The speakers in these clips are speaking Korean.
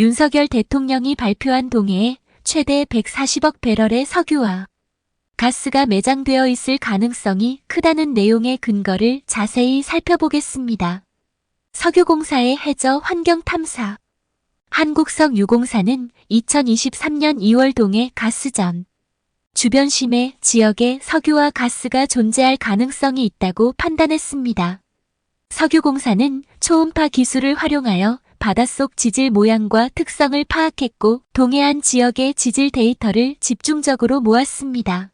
윤석열 대통령이 발표한 동해에 최대 140억 배럴의 석유와 가스가 매장되어 있을 가능성이 크다는 내용의 근거를 자세히 살펴보겠습니다. 석유공사의 해저 환경 탐사 한국석 유공사는 2023년 2월 동해 가스전 주변 심해 지역에 석유와 가스가 존재할 가능성이 있다고 판단했습니다. 석유공사는 초음파 기술을 활용하여 바닷속 지질 모양과 특성을 파악했고 동해안 지역의 지질 데이터를 집중적으로 모았습니다.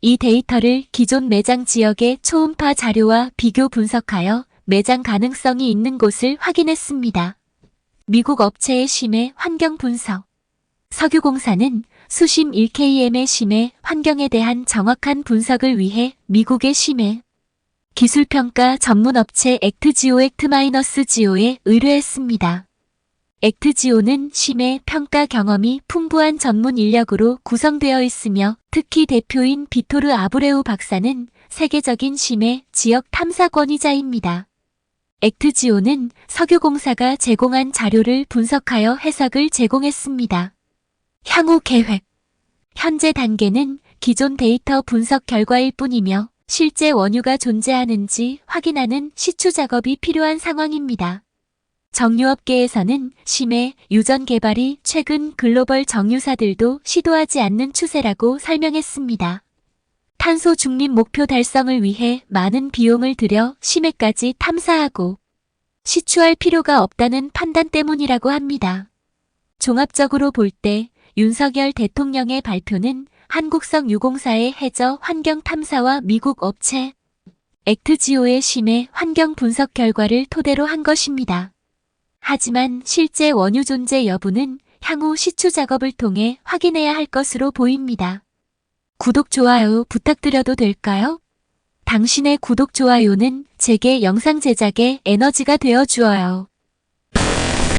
이 데이터를 기존 매장 지역의 초음파 자료와 비교 분석하여 매장 가능성이 있는 곳을 확인했습니다. 미국 업체의 심해 환경 분석 석유공사는 수심 1km의 심해 환경에 대한 정확한 분석을 위해 미국의 심해 기술평가 전문업체 액트지오 액트-지오에 의뢰했습니다. 액트지오는 심해 평가 경험이 풍부한 전문 인력으로 구성되어 있으며 특히 대표인 비토르 아브레우 박사는 세계적인 심해 지역 탐사 권위자입니다. 액트지오는 석유공사가 제공한 자료를 분석하여 해석을 제공했습니다. 향후 계획 현재 단계는 기존 데이터 분석 결과일 뿐이며 실제 원유가 존재하는지 확인하는 시추 작업이 필요한 상황입니다. 정유업계에서는 심해 유전 개발이 최근 글로벌 정유사들도 시도하지 않는 추세라고 설명했습니다. 탄소 중립 목표 달성을 위해 많은 비용을 들여 심해까지 탐사하고 시추할 필요가 없다는 판단 때문이라고 합니다. 종합적으로 볼 때 윤석열 대통령의 발표는 한국성 유공사의 해저 환경 탐사와 미국 업체 액트지오의 심해 환경 분석 결과를 토대로 한 것입니다. 하지만 실제 원유 존재 여부는 향후 시추 작업을 통해 확인해야 할 것으로 보입니다. 구독, 좋아요 부탁드려도 될까요? 당신의 구독, 좋아요는 제게 영상 제작에 에너지가 되어 주어요.